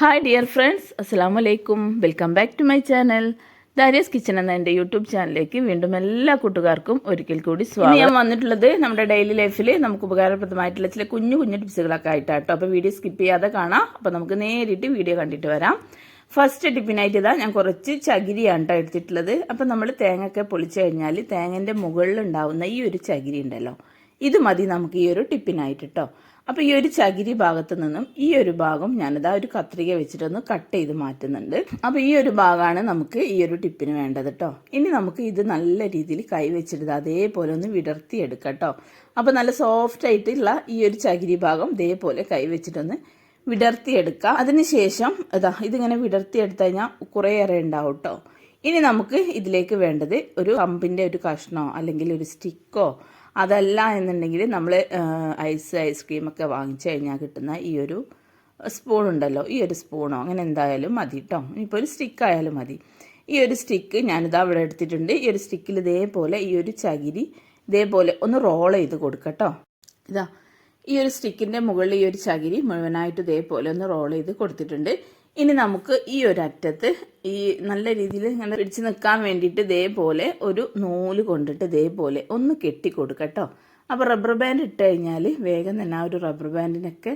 Hi dear friends അസ്സാം വലൈക്കും welcome back to my channel Darius kitchen എന്ന എന്റെ യൂട്യൂബ് ചാനലിലേക്ക് വീണ്ടും എല്ലാ കൂട്ടുകാർക്കും ഒരിക്കൽ കൂടി സ്വാഗതം ഞാൻ വന്നിട്ടുള്ളത് നമ്മുടെ ഡെയിലി ലൈഫിൽ നമുക്ക് ഉപകാരപ്രദമായിട്ടുള്ള ചില കുഞ്ഞു കുഞ്ഞു ടിപ്സുകളൊക്കെ ആയിട്ടാട്ടോ അപ്പോൾ വീഡിയോ സ്കിപ്പ് ചെയ്യാതെ കാണാം. അപ്പോൾ നമുക്ക് നേരിട്ട് വീഡിയോ കണ്ടിട്ട് വരാം. ഫസ്റ്റ് ടിപ്പിനായിട്ട് ഇതാ ഞാൻ കുറച്ച് ചകിരിയാണ് കേട്ടോ എടുത്തിട്ടുള്ളത്. അപ്പം നമ്മൾ തേങ്ങയൊക്കെ പൊളിച്ചു കഴിഞ്ഞാൽ തേങ്ങന്റെ മുകളിലുണ്ടാവുന്ന ഈ ഒരു ചകിരി ഉണ്ടല്ലോ. ഇത് മതി നമുക്ക് ഈ ഒരു ടിപ്പിനായിട്ട് കേട്ടോ അപ്പോൾ ഈ ഒരു ചകിരി ഭാഗത്ത് നിന്നും ഈ ഒരു ഭാഗം ഞാനിതാ ഒരു കത്രിക വെച്ചിട്ടൊന്ന് കട്ട് ചെയ്ത് മാറ്റുന്നുണ്ട്. അപ്പോൾ ഈ ഒരു ഭാഗമാണ് നമുക്ക് ഈ ഒരു ടിപ്പിന് വേണ്ടത് കേട്ടോ ഇനി നമുക്ക് ഇത് നല്ല രീതിയിൽ കൈ വെച്ചിട്ട് അതേപോലെ ഒന്ന് വിടർത്തിയെടുക്കാം കേട്ടോ അപ്പോൾ നല്ല സോഫ്റ്റ് ആയിട്ടുള്ള ഈ ഒരു ചകിരി ഭാഗം ഇതേപോലെ കൈ വെച്ചിട്ടൊന്ന് വിടർത്തിയെടുക്കുക അതിനുശേഷം ഇതാ ഇതിങ്ങനെ വിടർത്തിയെടുത്തു കഴിഞ്ഞാൽ കുറേയേറെ ഉണ്ടാവും കേട്ടോ ഇനി നമുക്ക് ഇതിലേക്ക് വേണ്ടത് ഒരു കമ്പിന്റെ ഒരു കഷ്ണോ അല്ലെങ്കിൽ ഒരു സ്റ്റിക്കോ അതല്ല എന്നുണ്ടെങ്കിൽ നമ്മൾ ഐസ് ഐസ്ക്രീമൊക്കെ വാങ്ങിച്ചു കഴിഞ്ഞാൽ കിട്ടുന്ന ഈ ഒരു സ്പൂൺ ഉണ്ടല്ലോ ഈ ഒരു സ്പൂണോ അങ്ങനെ എന്തായാലും മതി കേട്ടോ ഇനിയിപ്പോൾ ഒരു സ്റ്റിക്ക് ആയാലും മതി. ഈ ഒരു സ്റ്റിക്ക് ഞാനിതാ അവിടെ എടുത്തിട്ടുണ്ട്. ഈ ഒരു സ്റ്റിക്കിൽ ഇതേപോലെ ഈ ഒരു ചകിരി ഇതേപോലെ ഒന്ന് റോൾ ചെയ്ത് കൊടുക്കട്ടോ ഇതാ ഈ ഒരു സ്റ്റിക്കിന്റെ മുകളിൽ ഈ ഒരു ചകിരി മുഴുവനായിട്ട് ഇതേപോലെ ഒന്ന് റോൾ ചെയ്ത് കൊടുത്തിട്ടുണ്ട്. ഇനി നമുക്ക് ഈ ഒരു അറ്റത്ത് ഈ നല്ല രീതിയിൽ ഇങ്ങനെ പിടിച്ച് നിൽക്കാൻ വേണ്ടിയിട്ട് ഇതേപോലെ ഒരു നൂൽ കൊണ്ടിട്ട് ഇതേപോലെ ഒന്ന് കെട്ടി കേട്ടോ. അപ്പോൾ റബ്ബർ ബാൻഡ് ഇട്ട് കഴിഞ്ഞാൽ വേഗം തന്നെ ആ ഒരു റബ്ബർ ബാൻഡിനൊക്കെ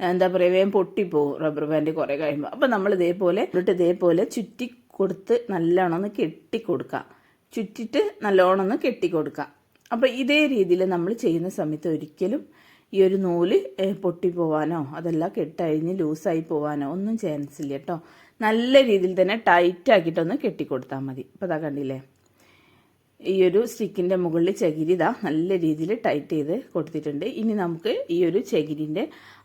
എന്താ പറയുക വേഗം പൊട്ടിപ്പോവും റബ്ബർ ബാൻഡ് കുറേ കഴിയുമ്പോൾ അപ്പോൾ നമ്മൾ ഇതേപോലെ ഇട്ട് ഇതേപോലെ ചുറ്റി കൊടുത്ത് നല്ലോണം ഒന്ന് കെട്ടി കൊടുക്കാം. ചുറ്റിട്ട് നല്ലോണം ഒന്ന് കെട്ടി കൊടുക്കാം. അപ്പോൾ ഇതേ രീതിയിൽ നമ്മൾ ചെയ്യുന്ന സമയത്ത് ഒരിക്കലും ഈ ഒരു നൂൽ പൊട്ടിപ്പോവാനോ അതല്ല കെട്ടഴിഞ്ഞ് ലൂസായി പോവാനോ ഒന്നും ചാൻസ് ഇല്ല കേട്ടോ നല്ല രീതിയിൽ തന്നെ ടൈറ്റ് ആക്കിയിട്ടൊന്ന് കെട്ടിക്കൊടുത്താൽ മതി. അപ്പോൾ അതാ കണ്ടില്ലേ? ഈ ഒരു സ്റ്റിക്കിന്റെ മുകളിൽ ചകിരി ഇതാ നല്ല രീതിയിൽ ടൈറ്റ് ചെയ്ത് കൊടുത്തിട്ടുണ്ട്. ഇനി നമുക്ക് ഈ ഒരു ചകിരിന്റെ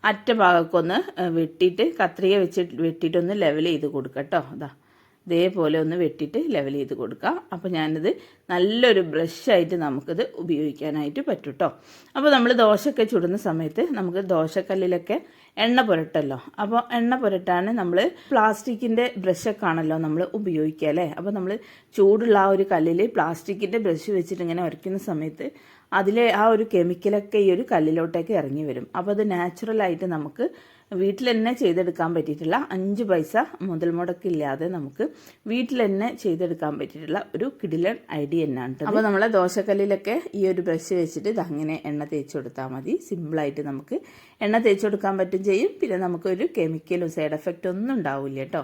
അറ്റഭാഗമൊക്കെ വെട്ടിയിട്ട് കത്രിക വെച്ചിട്ട് വെട്ടിയിട്ടൊന്ന് ലെവൽ ചെയ്ത് കൊടുക്കാം കേട്ടോ അതാ ഇതേപോലെ ഒന്ന് വെട്ടിയിട്ട് ലെവൽ ചെയ്ത് കൊടുക്കാം. അപ്പോൾ ഞാനിത് നല്ലൊരു ബ്രഷായിട്ട് നമുക്കിത് ഉപയോഗിക്കാനായിട്ട് പറ്റും കേട്ടോ അപ്പോൾ നമ്മൾ ദോശയൊക്കെ ചുടുന്ന സമയത്ത് നമുക്ക് ദോശക്കല്ലിലൊക്കെ എണ്ണ പുരട്ടല്ലോ. അപ്പോൾ എണ്ണ പുരട്ടാൻ നമ്മൾ പ്ലാസ്റ്റിക്കിന്റെ ബ്രഷൊക്കെ ആണല്ലോ നമ്മൾ ഉപയോഗിക്കുക അല്ലേ? അപ്പോൾ നമ്മൾ ചൂടുള്ള ആ ഒരു കല്ലിൽ പ്ലാസ്റ്റിക്കിന്റെ ബ്രഷ് വെച്ചിട്ട് ഇങ്ങനെ ഉരയ്ക്കുന്ന സമയത്ത് അതിലെ ആ ഒരു കെമിക്കലൊക്കെ ഈ ഒരു കല്ലിലോട്ടേക്ക് ഇറങ്ങി വരും. അപ്പോൾ അത് നാച്ചുറലായിട്ട് നമുക്ക് വീട്ടിൽ തന്നെ ചെയ്തെടുക്കാൻ പറ്റിയിട്ടുള്ള അഞ്ച് പൈസ മുതൽ മുടക്കില്ലാതെ നമുക്ക് വീട്ടിൽ തന്നെ ചെയ്തെടുക്കാൻ പറ്റിയിട്ടുള്ള ഒരു കിടിലൻ ഐഡിയ തന്നെയാണ് അപ്പോൾ നമ്മളെ ദോശക്കല്ലിലൊക്കെ ഈ ഒരു ബ്രഷ് വെച്ചിട്ട് ഇതങ്ങനെ എണ്ണ തേച്ച് കൊടുത്താൽ മതി. സിമ്പിളായിട്ട് നമുക്ക് എണ്ണ തേച്ച് കൊടുക്കാൻ പറ്റും ചെയ്യും. പിന്നെ നമുക്കൊരു കെമിക്കലും സൈഡ് എഫക്റ്റ് ഒന്നും ഉണ്ടാവില്ല കേട്ടോ.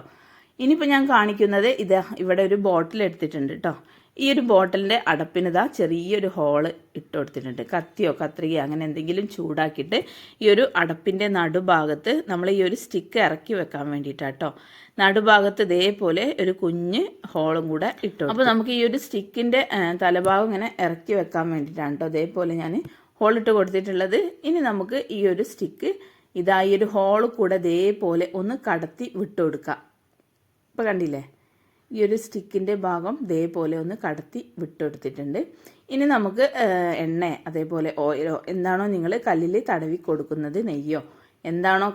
ഇനിയിപ്പോൾ ഞാൻ കാണിക്കുന്നത് ഇത് ഇവിടെ ഒരു ബോട്ടിൽ എടുത്തിട്ടുണ്ട് കേട്ടോ. ഈ ഒരു ബോട്ടിലിന്റെ അടപ്പിനിതാ ചെറിയൊരു ഹോൾ ഇട്ട് കൊടുത്തിട്ടുണ്ട് കത്തിയോ കത്രികയോ അങ്ങനെ എന്തെങ്കിലും ചൂടാക്കിയിട്ട് ഈ ഒരു അടപ്പിന്റെ നടുഭാഗത്ത് നമ്മൾ ഈ ഒരു സ്റ്റിക്ക് ഇറക്കി വെക്കാൻ വേണ്ടിയിട്ടാട്ടോ. നടുഭാഗത്ത് ഇതേപോലെ ഒരു കുഞ്ഞ് ഹോളും കൂടെ ഇട്ടു അപ്പോൾ നമുക്ക് ഈ ഒരു സ്റ്റിക്കിന്റെ തലഭാഗം ഇങ്ങനെ ഇറക്കി വെക്കാൻ വേണ്ടിയിട്ടാണ് കേട്ടോ അതേപോലെ ഞാൻ ഹോളിട്ട് കൊടുത്തിട്ടുള്ളത്. ഇനി നമുക്ക് ഈ ഒരു സ്റ്റിക്ക് ഇതായി ഈ ഒരു ഹോൾ കൂടെ ഇതേപോലെ ഒന്ന് കടത്തി വിട്ടു കൊടുക്കാം ഇപ്പോൾ കണ്ടില്ലേ? ഈ ഒരു സ്റ്റിക്കിന്റെ ഭാഗം ഇതേപോലെ ഒന്ന് കടത്തി വിട്ടെടുത്തിട്ടുണ്ട്. ഇനി നമുക്ക് എണ്ണ അതേപോലെ ഓയിലോ എന്താണോ നിങ്ങൾ കല്ലിൽ തടവി കൊടുക്കുന്നത് നെയ്യോ എന്താണോ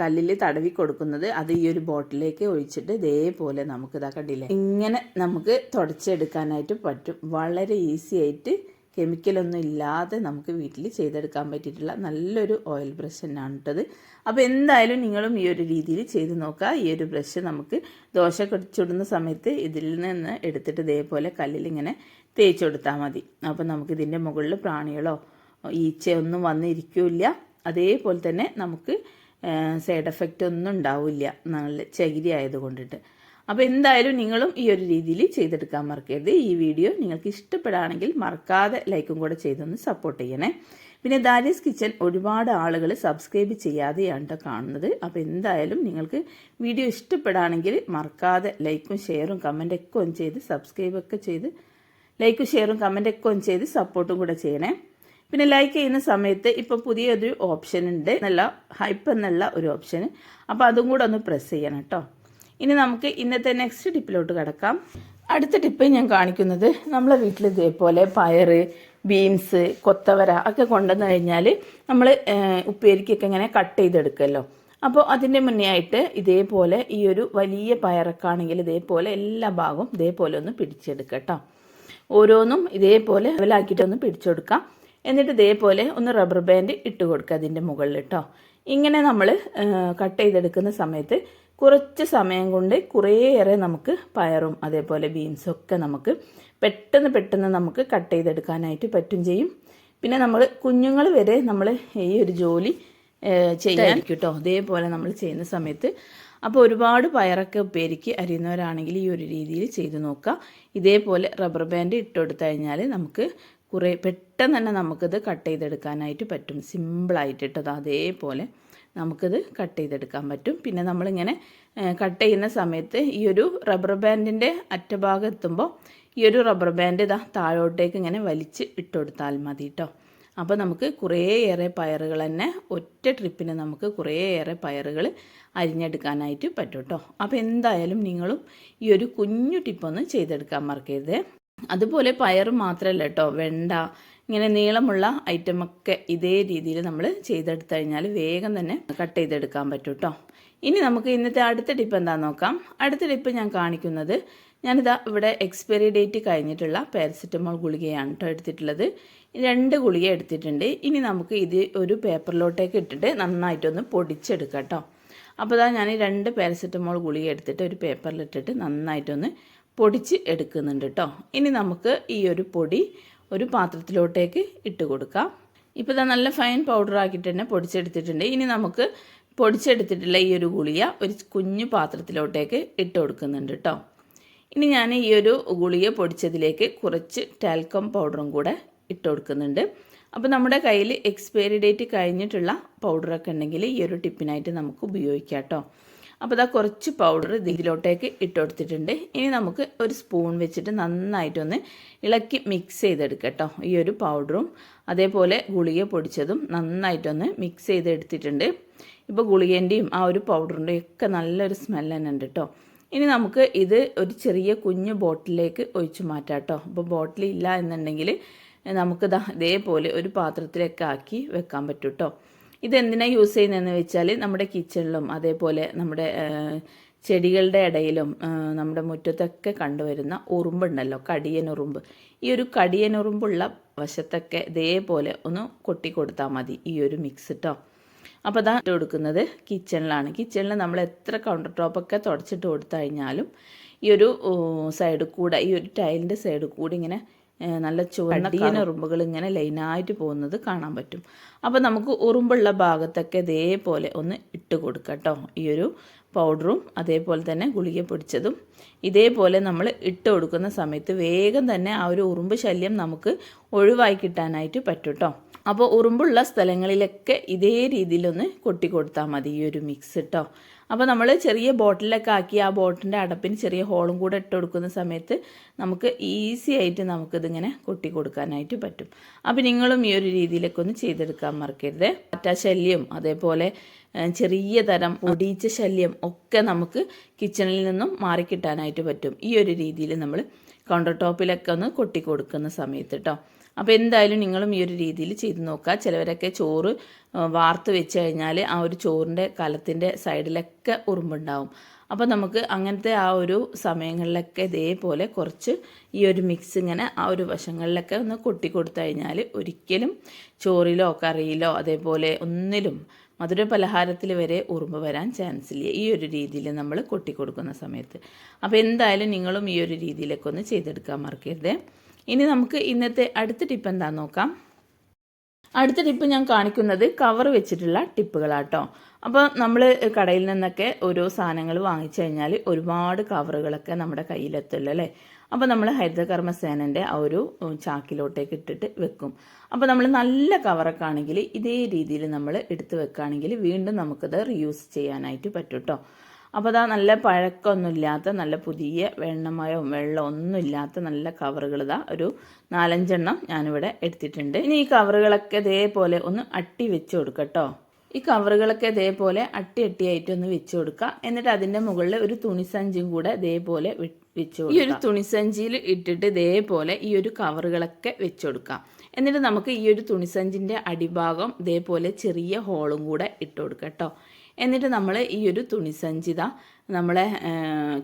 കല്ലിൽ തടവി കൊടുക്കുന്നത് അത് ഈ ഒരു ബോട്ടിലേക്ക് ഒഴിച്ചിട്ട് ഇതേപോലെ നമുക്ക് ഇതാക്കണ്ടില്ല കണ്ടില്ലേ? ഇങ്ങനെ നമുക്ക് തുടച്ചെടുക്കാനായിട്ട് പറ്റും. വളരെ ഈസി ആയിട്ട് കെമിക്കലൊന്നും ഇല്ലാതെ നമുക്ക് വീട്ടിൽ ചെയ്തെടുക്കാൻ പറ്റിയിട്ടുള്ള നല്ലൊരു ഓയിൽ ബ്രഷ് തന്നെയാണ് കേട്ടത് അപ്പോൾ എന്തായാലും നിങ്ങളും ഈ ഒരു രീതിയിൽ ചെയ്ത് നോക്കുക. ഈ ഒരു ബ്രഷ് നമുക്ക് ദോശ ചുടുന്ന സമയത്ത് ഇതിൽ നിന്ന് എടുത്തിട്ട് ഇതേപോലെ കല്ലിൽ ഇങ്ങനെ തേച്ച് കൊടുത്താൽ മതി. അപ്പോൾ നമുക്ക് ഇതിന്റെ മുകളിൽ പ്രാണികളോ ഈച്ച ഒന്നും വന്നിരിക്കില്ല. അതേപോലെ തന്നെ നമുക്ക് സൈഡ് എഫക്റ്റ് ഒന്നും ഉണ്ടാവില്ല. നല്ല ചകിരി ആയതുകൊണ്ടിട്ട് അപ്പോൾ എന്തായാലും നിങ്ങളും ഈ ഒരു രീതിയിൽ ചെയ്തെടുക്കാൻ മറക്കരുത്. ഈ വീഡിയോ നിങ്ങൾക്ക് ഇഷ്ടപ്പെടുകയാണെങ്കിൽ മറക്കാതെ ലൈക്കും കൂടെ ചെയ്തൊന്ന് സപ്പോർട്ട് ചെയ്യണേ. പിന്നെ ദാരിയസ് കിച്ചൻ ഒരുപാട് ആളുകൾ സബ്സ്ക്രൈബ് ചെയ്യാതെയാണ് കേട്ടോ കാണുന്നത്. അപ്പോൾ എന്തായാലും നിങ്ങൾക്ക് വീഡിയോ ഇഷ്ടപ്പെടുകയാണെങ്കിൽ മറക്കാതെ ലൈക്കും ഷെയറും കമന്റൊക്കെ ഒന്ന് ചെയ്ത് സബ്സ്ക്രൈബൊക്കെ ചെയ്ത് ലൈക്കും ഷെയറും കമന്റൊക്കെ ഒന്ന് ചെയ്ത് സപ്പോർട്ടും കൂടെ ചെയ്യണേ. പിന്നെ ലൈക്ക് ചെയ്യുന്ന സമയത്ത് ഇപ്പോൾ പുതിയൊരു ഓപ്ഷൻ ഉണ്ട്. നല്ല ഹൈപ്പ് എന്നുള്ള ഒരു ഓപ്ഷൻ അപ്പോൾ അതും കൂടെ ഒന്ന് പ്രസ് ചെയ്യണം കേട്ടോ ഇനി നമുക്ക് ഇന്നത്തെ നെക്സ്റ്റ് ടിപ്പിലോട്ട് കിടക്കാം. അടുത്ത ടിപ്പ് ഞാൻ കാണിക്കുന്നത് നമ്മളെ വീട്ടിൽ ഇതേപോലെ പയർ ബീൻസ് കൊത്തവര ഒക്കെ കൊണ്ടുവന്നു കഴിഞ്ഞാൽ നമ്മൾ ഉപ്പേരിക്കൊക്കെ ഇങ്ങനെ കട്ട് ചെയ്തെടുക്കുമല്ലോ അപ്പോൾ അതിന്റെ മുന്നേ ആയിട്ട് ഇതേപോലെ ഈ ഒരു വലിയ പയറൊക്കെ ഇതേപോലെ എല്ലാ ഭാഗവും ഇതേപോലെ ഒന്ന് പിടിച്ചെടുക്കുക കേട്ടോ ഓരോന്നും ഇതേപോലെ ലെവലാക്കിയിട്ടൊന്ന് പിടിച്ചെടുക്കാം എന്നിട്ട് ഇതേപോലെ ഒന്ന് റബ്ബർ ബാൻഡ് ഇട്ട് കൊടുക്കുക അതിന്റെ മുകളിൽ കേട്ടോ ഇങ്ങനെ നമ്മൾ കട്ട് ചെയ്തെടുക്കുന്ന സമയത്ത് കുറച്ച് സമയം കൊണ്ട് കുറേയേറെ നമുക്ക് പയറും അതേപോലെ ബീൻസും ഒക്കെ നമുക്ക് പെട്ടെന്ന് പെട്ടെന്ന് നമുക്ക് കട്ട് ചെയ്തെടുക്കാനായിട്ട് പറ്റും ചെയ്യും. പിന്നെ നമ്മൾ കുഞ്ഞുങ്ങൾ വരെ നമ്മൾ ഈ ഒരു ജോലി ചെയ്യാൻ കേട്ടോ അതേപോലെ നമ്മൾ ചെയ്യുന്ന സമയത്ത് അപ്പോൾ ഒരുപാട് പയറൊക്കെ ഉപ്പേരിക്ക് അരിയുന്നവരാണെങ്കിൽ ഈ ഒരു രീതിയിൽ ചെയ്തു നോക്കുക ഇതേപോലെ റബ്ബർ ബാൻഡ് ഇട്ട് കൊടുത്തു കഴിഞ്ഞാൽ നമുക്ക് കുറേ പെട്ടെന്ന് തന്നെ നമുക്കിത് കട്ട് ചെയ്തെടുക്കാനായിട്ട് പറ്റും. സിമ്പിളായിട്ട് ഇട്ടത്. അതേപോലെ നമുക്കിത് കട്ട് ചെയ്തെടുക്കാൻ പറ്റും. പിന്നെ നമ്മളിങ്ങനെ കട്ട് ചെയ്യുന്ന സമയത്ത് ഈ ഒരു റബ്ബർ ബാൻഡിന്റെ അറ്റഭാഗം എത്തുമ്പോൾ ഈ ഒരു റബ്ബർ ബാൻഡ് ഇതാ താഴോട്ടേക്ക് ഇങ്ങനെ വലിച്ച് ഇട്ട് കൊടുത്താൽ മതി കേട്ടോ അപ്പോൾ നമുക്ക് കുറേയേറെ പയറുകൾ തന്നെ ഒറ്റ ട്രിപ്പിന് നമുക്ക് കുറേയേറെ പയറുകൾ അരിഞ്ഞെടുക്കാനായിട്ട് പറ്റും കേട്ടോ അപ്പോൾ എന്തായാലും നിങ്ങളും ഈ ഒരു കുഞ്ഞു ടിപ്പൊന്ന് ചെയ്തെടുക്കാൻ മറക്കരുത്. അതുപോലെ പയർ മാത്രമല്ല കേട്ടോ. വെണ്ട ഇങ്ങനെ നീളമുള്ള ഐറ്റമൊക്കെ ഇതേ രീതിയിൽ നമ്മൾ ചെയ്തെടുത്തു കഴിഞ്ഞാൽ വേഗം തന്നെ കട്ട് ചെയ്തെടുക്കാൻ പറ്റും കേട്ടോ. ഇനി നമുക്ക് ഇന്നത്തെ അടുത്ത ടിപ്പ് എന്താണെന്ന് നോക്കാം. അടുത്ത ടിപ്പ് ഞാൻ കാണിക്കുന്നത് ഞാനിതാ ഇവിടെ എക്സ്പയറി ഡേറ്റ് കഴിഞ്ഞിട്ടുള്ള പാരസെറ്റമോൾ ഗുളികയാണ് കേട്ടോ എടുത്തിട്ടുള്ളത്. രണ്ട് ഗുളിക എടുത്തിട്ടുണ്ട്. ഇനി നമുക്ക് ഇത് ഒരു പേപ്പറിലോട്ടേക്ക് ഇട്ടിട്ട് നന്നായിട്ടൊന്ന് പൊടിച്ചെടുക്കാം കേട്ടോ. അപ്പോൾ ഇതാ ഞാൻ രണ്ട് പാരസെറ്റമോൾ ഗുളിക എടുത്തിട്ട് ഒരു പേപ്പറിലിട്ടിട്ട് നന്നായിട്ടൊന്ന് പൊടിച്ച് എടുക്കുന്നുണ്ട് കേട്ടോ ഇനി നമുക്ക് ഈ ഒരു പൊടി ഒരു പാത്രത്തിലോട്ടേക്ക് ഇട്ട് കൊടുക്കാം. ഇപ്പോൾ ഇതാ നല്ല ഫൈൻ പൗഡർ ആക്കിയിട്ട് തന്നെ പൊടിച്ചെടുത്തിട്ടുണ്ട്. ഇനി നമുക്ക് പൊടിച്ചെടുത്തിട്ടുള്ള ഈ ഒരു ഗുളിക ഒരു കുഞ്ഞു പാത്രത്തിലോട്ടേക്ക് ഇട്ട് കൊടുക്കുന്നുണ്ട് കേട്ടോ ഇനി ഞാൻ ഈ ഒരു ഗുളിക പൊടിച്ചതിലേക്ക് കുറച്ച് ടാൽക്കം പൗഡറും കൂടെ ഇട്ട് കൊടുക്കുന്നുണ്ട്. അപ്പോൾ നമ്മുടെ കയ്യിൽ എക്സ്പയറി ഡേറ്റ് കഴിഞ്ഞിട്ടുള്ള പൗഡറൊക്കെ ഉണ്ടെങ്കിൽ ഈ ഒരു ടിപ്പിനായിട്ട് നമുക്ക് ഉപയോഗിക്കാം കേട്ടോ അപ്പോൾ ഇതാ കുറച്ച് പൗഡർ ഇതിലോട്ടേക്ക് ഇട്ട് കൊടുത്തിട്ടുണ്ട്. ഇനി നമുക്ക് ഒരു സ്പൂൺ വെച്ചിട്ട് നന്നായിട്ടൊന്ന് ഇളക്കി മിക്സ് ചെയ്തെടുക്കട്ടോ. കേട്ടോ ഈ ഒരു പൗഡറും അതേപോലെ ഗുളിക പൊടിച്ചതും നന്നായിട്ടൊന്ന് മിക്സ് ചെയ്തെടുത്തിട്ടുണ്ട്. ഇപ്പോൾ ഗുളികേന്റെയും ആ ഒരു പൗഡറിന്റെയും ഒക്കെ നല്ലൊരു സ്മെല്ല് തന്നെ ഉണ്ട് കേട്ടോ ഇനി നമുക്ക് ഇത് ഒരു ചെറിയ കുഞ്ഞു ബോട്ടിലേക്ക് ഒഴിച്ചു മാറ്റാം കേട്ടോ അപ്പോൾ ബോട്ടിൽ ഇല്ല എന്നുണ്ടെങ്കിൽ നമുക്കിതാ ഇതേപോലെ ഒരു പാത്രത്തിലേക്ക് ആക്കി വെക്കാൻ പറ്റും കേട്ടോ ഇതെന്തിനാണ് യൂസ് ചെയ്യുന്നതെന്ന് വെച്ചാൽ നമ്മുടെ കിച്ചണിലും അതേപോലെ നമ്മുടെ ചെടികളുടെ ഇടയിലും നമ്മുടെ മുറ്റത്തൊക്കെ കണ്ടുവരുന്ന ഉറുമ്പുണ്ടല്ലോ കടിയൻ ഉറുമ്പ്. ഈ ഒരു കടിയൻ ഉറുമ്പുള്ള വശത്തൊക്കെ ഇതേപോലെ ഒന്ന് കൊട്ടി കൊടുത്താൽ മതി ഈ ഒരു മിക്സ് കേട്ടോ അപ്പോൾ അതാ ഇട്ട് കൊടുക്കുന്നത് കിച്ചണിലാണ്. കിച്ചണിൽ നമ്മൾ എത്ര കൗണ്ടർ ടോപ്പൊക്കെ തുടച്ചിട്ട് കൊടുത്തു കഴിഞ്ഞാലും ഈ ഒരു സൈഡ് കൂടെ ഈ ഒരു ടൈലിന്റെ സൈഡ് കൂടെ ഇങ്ങനെ നല്ല ചുവന്ന ഉറുമ്പുകൾ ഇങ്ങനെ ലൈനായിട്ട് പോകുന്നത് കാണാൻ പറ്റും. അപ്പോൾ നമുക്ക് ഉറുമ്പുള്ള ഭാഗത്തൊക്കെ ഇതേപോലെ ഒന്ന് ഇട്ട് കൊടുക്കാം കേട്ടോ. ഈ ഒരു പൗഡറും അതേപോലെ തന്നെ ഗുളിക പൊടിച്ചതും ഇതേപോലെ നമ്മൾ ഇട്ട് കൊടുക്കുന്ന സമയത്ത് വേഗം തന്നെ ആ ഒരു ഉറുമ്പ് ശല്യം നമുക്ക് ഒഴിവായി കിട്ടാനായിട്ട് പറ്റും കേട്ടോ അപ്പോൾ ഉറുമ്പുള്ള സ്ഥലങ്ങളിലൊക്കെ ഇതേ രീതിയിലൊന്ന് കൊട്ടി കൊടുത്താൽ മതി ഈ ഒരു മിക്സ് കേട്ടോ അപ്പോൾ നമ്മൾ ചെറിയ ബോട്ടിലൊക്കെ ആക്കി ആ ബോട്ടിന്റെ അടപ്പിന് ചെറിയ ഹോളും കൂടെ ഇട്ട് കൊടുക്കുന്ന സമയത്ത് നമുക്ക് ഈസി ആയിട്ട് നമുക്കിതിങ്ങനെ കൊട്ടി കൊടുക്കാനായിട്ട് പറ്റും. അപ്പോൾ നിങ്ങളും ഈ ഒരു രീതിയിലൊക്കെ ഒന്ന് ചെയ്തെടുക്കാൻ മറക്കരുത്. മറ്റാ ശല്യം അതേപോലെ ചെറിയ തരം ഒടീച്ച ശല്യം ഒക്കെ നമുക്ക് കിച്ചണിൽ നിന്നും മാറിക്കിട്ടാനായിട്ട് പറ്റും. ഈ ഒരു രീതിയിൽ നമ്മൾ കൗണ്ടർ ടോപ്പിലൊക്കെ ഒന്ന് കൊട്ടി കൊടുക്കുന്ന സമയത്ത് കേട്ടോ അപ്പോൾ എന്തായാലും നിങ്ങളും ഈ ഒരു രീതിയിൽ ചെയ്ത് നോക്കുക ചിലവരൊക്കെ ചോറ് വാർത്ത് വെച്ച് കഴിഞ്ഞാൽ ആ ഒരു ചോറിന്റെ കലത്തിന്റെ സൈഡിലൊക്കെ ഉറുമ്പുണ്ടാവും. അപ്പോൾ നമുക്ക് അങ്ങനത്തെ ആ ഒരു സമയങ്ങളിലൊക്കെ ഇതേപോലെ കുറച്ച് ഈ ഒരു മിക്സ് ഇങ്ങനെ ആ ഒരു വശങ്ങളിലൊക്കെ ഒന്ന് കൊട്ടി കൊടുത്തു കഴിഞ്ഞാൽ ഒരിക്കലും ചോറിലോ കറിയിലോ അതേപോലെ ഒന്നിലും മധുര പലഹാരത്തിൽ വരെ ഉറുമ്പ് വരാൻ ചാൻസ് ഇല്ല ഈ ഒരു രീതിയിൽ നമ്മൾ കൊട്ടി കൊടുക്കുന്ന സമയത്ത്. അപ്പോൾ എന്തായാലും നിങ്ങളും ഈ ഒരു രീതിയിലൊക്കെ ഒന്ന് ചെയ്തെടുക്കാൻ മറക്കരുത്. ഇനി നമുക്ക് ഇന്നത്തെ അടുത്ത ടിപ്പ് എന്താണെന്ന് നോക്കാം. അടുത്ത ടിപ്പ് ഞാൻ കാണിക്കുന്നത് കവർ വെച്ചിട്ടുള്ള ടിപ്പുകളാട്ടോ. അപ്പോൾ നമ്മൾ കടയിൽ നിന്നൊക്കെ ഓരോ സാധനങ്ങൾ വാങ്ങിച്ചു കഴിഞ്ഞാൽ ഒരുപാട് കവറുകളൊക്കെ നമ്മുടെ കയ്യിലെത്തുള്ളൂ അല്ലേ? അപ്പോൾ നമ്മൾ ഹരിതകർമ്മസേനന്റെ ആ ഒരു ചാക്കിലോട്ടേക്ക് ഇട്ടിട്ട് വെക്കും. അപ്പോൾ നമ്മൾ നല്ല കവറൊക്കെ ആണെങ്കിൽ ഇതേ രീതിയിൽ നമ്മൾ എടുത്ത് വെക്കുകയാണെങ്കിൽ വീണ്ടും നമുക്കത് റീയൂസ് ചെയ്യാനായിട്ട് പറ്റും കേട്ടോ അപ്പോൾ അതാ നല്ല പഴക്കമൊന്നുമില്ലാത്ത നല്ല പുതിയ വെണ്ണമയോ വെള്ളം ഒന്നുമില്ലാത്ത നല്ല കവറുകൾ ഇതാ ഒരു നാലഞ്ചെണ്ണം ഞാനിവിടെ എടുത്തിട്ടുണ്ട്. ഇനി ഈ കവറുകളൊക്കെ ഇതേപോലെ ഒന്ന് അട്ടി വെച്ച് കൊടുക്കട്ടോ. ഈ കവറുകളൊക്കെ ഇതേപോലെ അട്ടി അട്ടിയായിട്ട് ഒന്ന് വെച്ച് കൊടുക്കുക. എന്നിട്ട് അതിന്റെ മുകളിൽ ഒരു തുണിസഞ്ചിയും കൂടെ ഇതേപോലെ വെച്ച് കൊടുക്കുക. ഈ ഒരു തുണിസഞ്ചിയിൽ ഇട്ടിട്ട് ഇതേപോലെ ഈ ഒരു കവറുകളൊക്കെ വെച്ച് കൊടുക്കാം എന്നിട്ട് നമുക്ക് ഈ ഒരു തുണിസഞ്ചിന്റെ അടിഭാഗം ഇതേപോലെ ചെറിയ ഹോളും കൂടെ ഇട്ട് കൊടുക്കാം കേട്ടോ. എന്നിട്ട് നമ്മൾ ഈ ഒരു തുണിസഞ്ചിത നമ്മളെ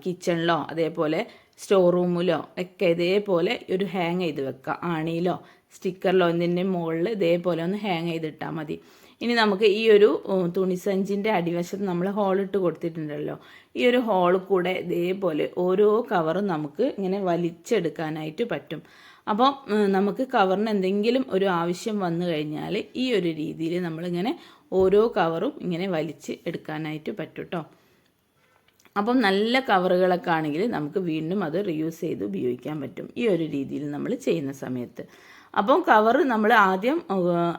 കിച്ചണിലോ അതേപോലെ സ്റ്റോർ റൂമിലോ ഒക്കെ ഇതേപോലെ ഒരു ഹാങ് ചെയ്ത് വെക്കുക. ആണിയിലോ സ്റ്റിക്കറിലോ എന്തിന്റെ മുകളിൽ ഇതേപോലെ ഒന്ന് ഹാങ് ചെയ്തിട്ടാൽ മതി. ഇനി നമുക്ക് ഈ ഒരു തുണിസഞ്ചിന്റെ അടിവശത്ത് നമ്മൾ ഹോളിട്ട് കൊടുത്തിട്ടുണ്ടല്ലോ. ഈ ഒരു ഹോൾ കൂടെ ഇതേപോലെ ഓരോ കവറും നമുക്ക് ഇങ്ങനെ വലിച്ചെടുക്കാനായിട്ട് പറ്റും. അപ്പം നമുക്ക് കവറിന് എന്തെങ്കിലും ഒരു ആവശ്യം വന്നു കഴിഞ്ഞാൽ ഈ ഒരു രീതിയിൽ നമ്മളിങ്ങനെ ഓരോ കവറും ഇങ്ങനെ വലിച്ച് എടുക്കാനായിട്ട് പറ്റും കേട്ടോ അപ്പം നല്ല കവറുകളൊക്കെ ആണെങ്കിൽ നമുക്ക് വീണ്ടും അത് റിയൂസ് ചെയ്ത് ഉപയോഗിക്കാൻ പറ്റും. ഈ ഒരു രീതിയിൽ നമ്മൾ ചെയ്യുന്ന സമയത്ത്. അപ്പം കവർ നമ്മൾ ആദ്യം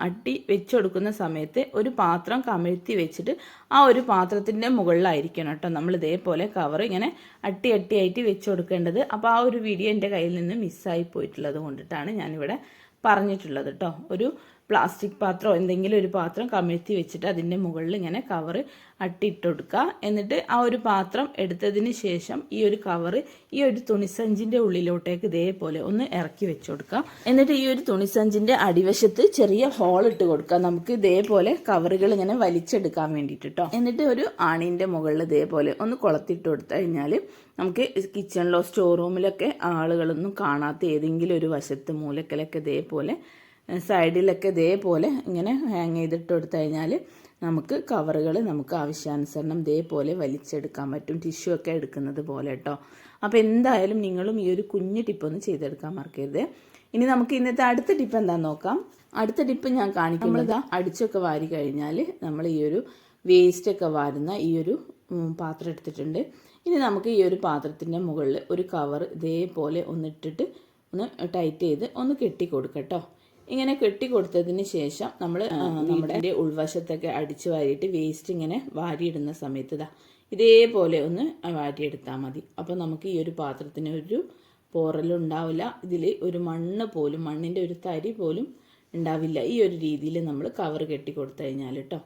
അട്ടി വെച്ചെടുക്കുന്ന സമയത്ത് ഒരു പാത്രം കമഴ്ത്തി വെച്ചിട്ട് ആ ഒരു പാത്രത്തിന്റെ മുകളിലായിരിക്കണം കേട്ടോ. നമ്മൾ ഇതേപോലെ കവർ ഇങ്ങനെ അട്ടി അട്ടിയായിട്ട് വെച്ച് കൊടുക്കേണ്ടത് അപ്പോൾ ആ ഒരു വീഡിയോ എന്റെ കയ്യിൽ നിന്ന് മിസ്സായി പോയിട്ടുള്ളത് കൊണ്ടിട്ടാണ് ഞാനിവിടെ പറഞ്ഞിട്ടുള്ളത് കേട്ടോ. ഒരു പ്ലാസ്റ്റിക് പാത്രമോ എന്തെങ്കിലും ഒരു പാത്രം കമിഴ്ത്തി വെച്ചിട്ട് അതിന്റെ മുകളിൽ ഇങ്ങനെ കവർ അട്ടിയിട്ട് കൊടുക്കുക എന്നിട്ട് ആ ഒരു പാത്രം എടുത്തതിന് ശേഷം ഈ ഒരു കവർ ഈ ഒരു തുണിസഞ്ചിന്റെ ഉള്ളിലോട്ടേക്ക് ഇതേപോലെ ഒന്ന് ഇറക്കി വെച്ച് കൊടുക്കുക എന്നിട്ട് ഈ ഒരു തുണിസഞ്ചിന്റെ അടിവശത്ത് ചെറിയ ഹോൾ ഇട്ട് കൊടുക്കുക. നമുക്ക് ഇതേപോലെ കവറുകൾ ഇങ്ങനെ വലിച്ചെടുക്കാൻ വേണ്ടിയിട്ട് കേട്ടോ എന്നിട്ട് ഒരു ആണിന്റെ മുകളിൽ ഇതേപോലെ ഒന്ന് കുളത്തിട്ട് കൊടുത്തു കഴിഞ്ഞാൽ നമുക്ക് കിച്ചണിലോ സ്റ്റോർ റൂമിലൊക്കെ ആളുകളൊന്നും കാണാത്ത ഏതെങ്കിലും ഒരു വശത്ത് മൂലക്കലൊക്കെ ഇതേപോലെ സൈഡിലൊക്കെ ഇതേപോലെ ഇങ്ങനെ ഹാങ് ചെയ്തിട്ട് കൊടുത്തു കഴിഞ്ഞാൽ നമുക്ക് കവറുകൾ നമുക്ക് ആവശ്യാനുസരണം ഇതേപോലെ വലിച്ചെടുക്കാൻ പറ്റും. ടിഷ്യൂ ഒക്കെ എടുക്കുന്നത് പോലെ കേട്ടോ അപ്പോൾ എന്തായാലും നിങ്ങളും ഈ ഒരു കുഞ്ഞു ടിപ്പൊന്ന് ചെയ്തെടുക്കാൻ മറക്കരുത്. ഇനി നമുക്ക് ഇന്നത്തെ അടുത്ത ടിപ്പ് എന്താണെന്ന് നോക്കാം. അടുത്ത ടിപ്പ് ഞാൻ കാണിക്കും നമ്മളിതാ അടിച്ചൊക്കെ വാരി കഴിഞ്ഞാൽ നമ്മൾ ഈ ഒരു വേസ്റ്റൊക്കെ വാരുന്ന ഈ ഒരു പാത്രം എടുത്തിട്ടുണ്ട്. ഇനി നമുക്ക് ഈ ഒരു പാത്രത്തിന്റെ മുകളിൽ ഒരു കവർ ഇതേപോലെ ഒന്നിട്ടിട്ട് ഒന്ന് ടൈറ്റ് ചെയ്ത് ഒന്ന് കെട്ടി കൊടുക്കട്ടോ ഇങ്ങനെ കെട്ടി കൊടുത്തതിന് ശേഷം നമ്മൾ നമ്മുടെ ഉൾവശത്തൊക്കെ അടിച്ചു വാരിയിട്ട് വേസ്റ്റ് ഇങ്ങനെ വാരിയിടുന്ന സമയത്ത് ഇതാ ഇതേപോലെ ഒന്ന് വാരിയെടുത്താൽ മതി. അപ്പോൾ നമുക്ക് ഈ ഒരു പാത്രത്തിന് ഒരു പോറലുണ്ടാവില്ല. ഇതിൽ ഒരു മണ്ണ് പോലും മണ്ണിന്റെ ഒരു തരി പോലും ഉണ്ടാവില്ല. ഈ ഒരു രീതിയിൽ നമ്മൾ കവർ കെട്ടി കൊടുത്തു കഴിഞ്ഞാൽ കേട്ടോ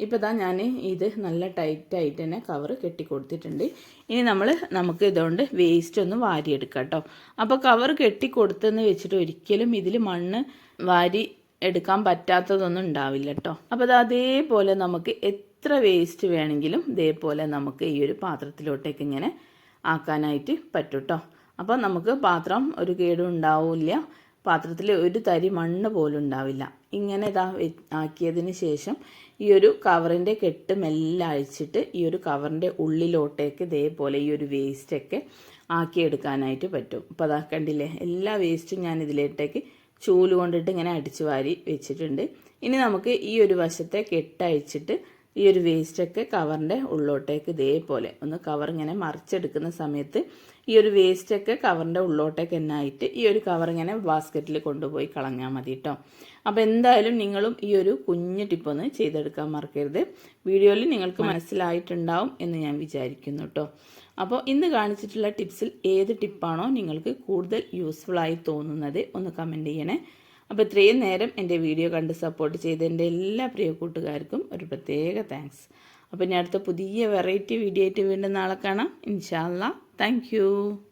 ഇപ്പോൾ ഇതാ ഞാൻ ഇത് നല്ല ടൈറ്റായിട്ട് തന്നെ കവർ കെട്ടി കൊടുത്തിട്ടുണ്ട് ഇനി നമ്മൾ നമുക്ക് ഇതുകൊണ്ട് വേസ്റ്റ് ഒന്ന് വാരിയെടുക്കാം കേട്ടോ അപ്പോൾ കവർ കെട്ടി കൊടുത്തെന്ന് വെച്ചിട്ട് ഒരിക്കലും ഇതിൽ മണ്ണ് വാരി എടുക്കാൻ പറ്റാത്തതൊന്നും ഉണ്ടാവില്ല കേട്ടോ അപ്പോൾ അത് അതേപോലെ നമുക്ക് എത്ര വേസ്റ്റ് വേണമെങ്കിലും ഇതേപോലെ നമുക്ക് ഈ ഒരു പാത്രത്തിലോട്ടേക്ക് ഇങ്ങനെ ആക്കാനായിട്ട് പറ്റും കേട്ടോ അപ്പോൾ നമുക്ക് പാത്രം ഒരു കേടും ഉണ്ടാവില്ല. പാത്രത്തിൽ ഒരു തരി മണ്ണ് പോലും ഉണ്ടാവില്ല. ഇങ്ങനെ ഇതാ ആക്കിയതിന് ശേഷം ഈ ഒരു കവറിന്റെ കെട്ട് മെല്ലെ അഴിച്ചിട്ട് ഈ ഒരു കവറിന്റെ ഉള്ളിലോട്ടേക്ക് ഇതേപോലെ ഈ ഒരു വേസ്റ്റൊക്കെ ആക്കിയെടുക്കാനായിട്ട് പറ്റും. അപ്പോൾ അതാ കണ്ടില്ലേ എല്ലാ വേസ്റ്റും ഞാൻ ഇതിലേട്ടേക്ക് ചൂൽ കൊണ്ടിട്ട് ഇങ്ങനെ അടിച്ചു വാരി വെച്ചിട്ടുണ്ട്. ഇനി നമുക്ക് ഈ ഒരു വശത്തെ കെട്ടഴിച്ചിട്ട് ഈ ഒരു വേസ്റ്റൊക്കെ കവറിന്റെ ഉള്ളോട്ടേക്ക് ഇതേപോലെ ഒന്ന് കവർ ഇങ്ങനെ മറിച്ചെടുക്കുന്ന സമയത്ത് ഈ ഒരു വേസ്റ്റൊക്കെ കവറിന്റെ ഉള്ളോട്ടേക്ക് എന്നായിട്ട് ആയിട്ട് ഈ ഒരു കവർ ഇങ്ങനെ ബാസ്ക്കറ്റിൽ കൊണ്ടുപോയി കളഞ്ഞാൽ മതി കേട്ടോ അപ്പോൾ എന്തായാലും നിങ്ങളും ഈ ഒരു കുഞ്ഞു ടിപ്പൊന്ന് ചെയ്തെടുക്കാൻ മറക്കരുത്. വീഡിയോയിൽ നിങ്ങൾക്ക് മനസ്സിലായിട്ടുണ്ടാവും എന്ന് ഞാൻ വിചാരിക്കുന്നു കേട്ടോ അപ്പോൾ ഇന്ന് കാണിച്ചിട്ടുള്ള ടിപ്സിൽ ഏത് ടിപ്പാണോ നിങ്ങൾക്ക് കൂടുതൽ യൂസ്ഫുൾ ആയി തോന്നുന്നത് ഒന്ന് കമന്റ് ചെയ്യണേ. അപ്പോൾ ഇത്രയും നേരം എന്റെ വീഡിയോ കണ്ട് സപ്പോർട്ട് ചെയ്ത എന്റെ എല്ലാ പ്രിയ കൂട്ടുകാർക്കും ഒരു പ്രത്യേക താങ്ക്സ് അപ്പോൾ ഞാൻ അടുത്ത പുതിയ വെറൈറ്റി വീഡിയോ ആയിട്ട് വീണ്ടും നാളെ കാണാം. ഇൻഷാല്ല Thank you.